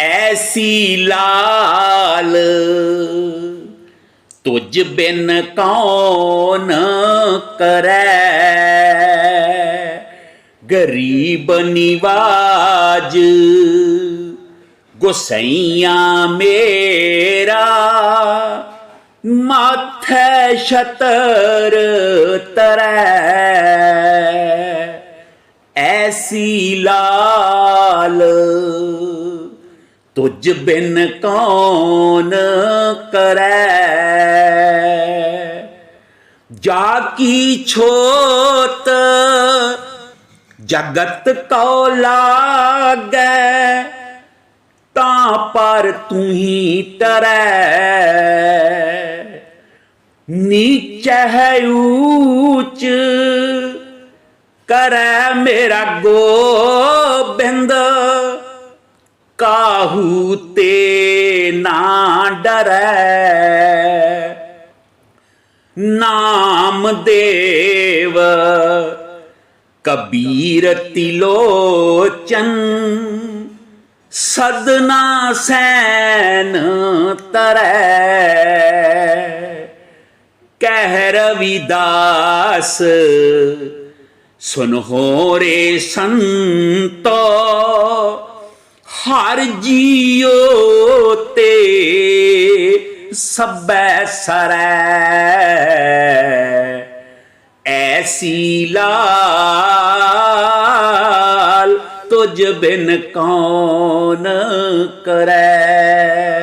ਐਸੀ ਲਾਲ। ਤੁਝ ਬਿਨ ਕੌਣ ਕਰੈ? ਗਰੀਬ ਨਿਵਾਜ, ਗੁਸਈਆਂ ਮੇਰਾ। ਮਾਥੇ ਛਤਰ ਤਰੈ। ਐਸੀ ਲਾਲ। ਤੁਝ ਬਿਨ ਕੌਣ ਕਰੈ? ਜਾ ਕੀ ਛੋਤ ਜਗਤ ਕੋ ਲਾਗੈ? ਤਾਂ ਪਰ ਤੂੰ ਹੀ ਤਰੈ। ਨੀਚੈ ਹੈ ਊਚ, ਕਰੈ ਮੇਰਾ ਗੋਬਿੰਦ। ਕਾਹੂ ਤੇ ਨਾ ਡਰੈ। ਨਾਮ ਦੇਵ ਕਬੀਰ ਤਿਲੋਚਨ ਸਦਨਾ ਸੈਨ ਤਰੈ। ਕਹਿ ਰਵਿਦਾਸ, ਸੁਨ ਹੋ ਸੰਤੋ ਹਰ ਜੀਉ ਤੇ ਸਬੈ ਸਰੈ ਐਸੀ ਲਾਲ ਤੁਝ ਬਿਨ ਕੌਣ ਕਰੈ